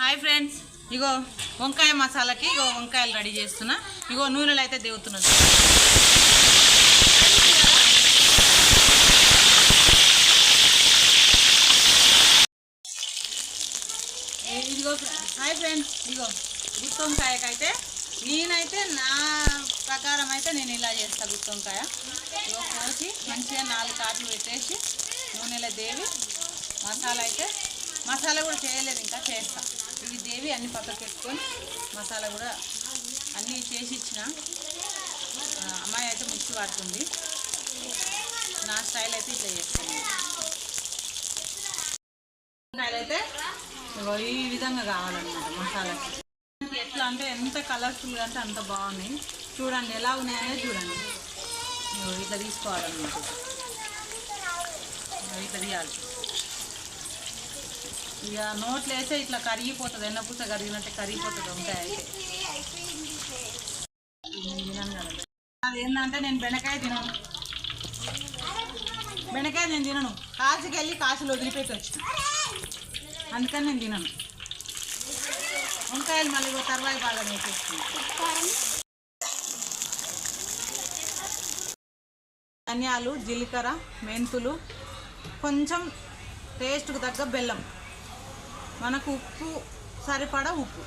Hi friends. ఇగో వంకాయ మసాలాకి ఇగో వంకాయలు ready చేస్తున్నా. ఇగో నూనెలు అయితే దేవుతున్నది. ఇదిగో హాయ్ ఫ్రెండ్స్. ఇగో గుత్తి వంకాయకైతే నేనైతే నా ప్రకారం అయితే నేను ఇలా చేస్తాను గుత్తి వంకాయ. ఇగో కోసి మంచిగా నాలుగు కాట్లు పెట్టేసి నూనెలో దేవి మసాలా అయితే మసాలా కూడా చేయలేదు ఇంకా చేస్తాను అన్ని పక్కకు పెట్టుకొని మసాలా కూడా అన్నీ చేసి ఇచ్చిన. అమ్మాయి అయితే మిక్సీ పడుతుంది నా స్టైల్ అయితే ఇట్లా చేస్తాను స్టైల్ అయితే ఈ విధంగా కావాలన్నమాట మసాలాకి. ఎట్లా అంటే ఎంత కలర్ఫుల్గా అంటే అంత బాగుంది చూడండి ఎలా ఉన్నాయనేది చూడండి. ఇట్లా తీసుకోవాలన్నమాట. ఇట్లా తీయాలి. ఇక నోట్లు వేస్తే ఇట్లా కరిగిపోతుంది ఎన్నపూస కరిగినట్టు కరిగిపోతుంది వంకాయ నేను అది ఏంటంటే నేను బెండకాయ తినను. బెండకాయ నేను తినను. కాశీకి వెళ్ళి కాశీలో వదిలిపెట్టి. అందుకని నేను తినను. వంకాయలు మళ్ళీ తర్వాత తర్వాయి బాగా వేసేసుకుంటాను ధనియాలు జీలకర్ర మెంతులు కొంచెం టేస్ట్కు తగ్గ బెల్లం. మనకు ఉప్పు సరిపడా ఉప్పు.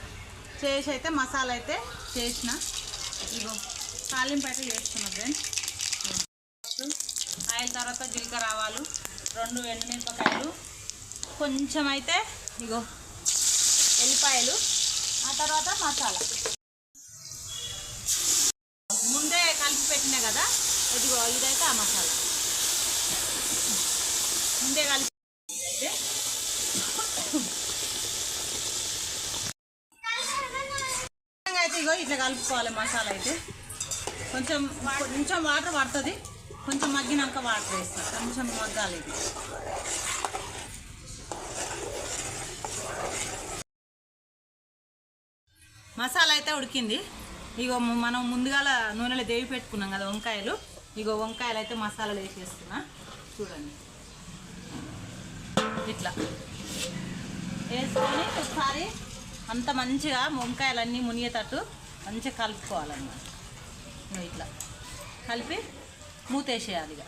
చేసి అయితే మసాలా అయితే చేసిన. ఇగో తాలింపు అయితే చేస్తున్నా ఫ్రెండ్స్. ఆయిల్ తర్వాత జీలకర్ర ఆవాలు రెండు ఎండుమిరపకాయలు కొంచెం అయితే ఇగో ఎల్లిపాయలు ఆ తర్వాత మసాలా. ముందే కలిపి పెట్టినా కదా ఇదిగో ఇదైతే ఆ మసాలా. ముందే కలిపి అయితే అయితే ఇగో ఇట్లా కలుపుకోవాలి మసాలా అయితే. కొంచెం కొంచెం వాటర్ పడుతుంది. కొంచెం మగ్గినాక వాటర్ వేస్తాం. కొంచెం మగ్గాలి ఇది. మసాలా అయితే ఉడికింది. ఇగో మనం ముందుగాల నూనెలో దేవి పెట్టుకున్నాం కదా వంకాయలు. ఇగో వంకాయలు అయితే మసాలాలు వేసేస్తున్నా. చూడండి. ఇట్లా. వేసుకొని ఒకసారి అంత మంచిగా వంకాయలన్నీ మునిగేటట్టు మంచిగా కలుపుకోవాలన్నమాట. ఇట్లా కలిపి మూతేసేయాలి ఇక.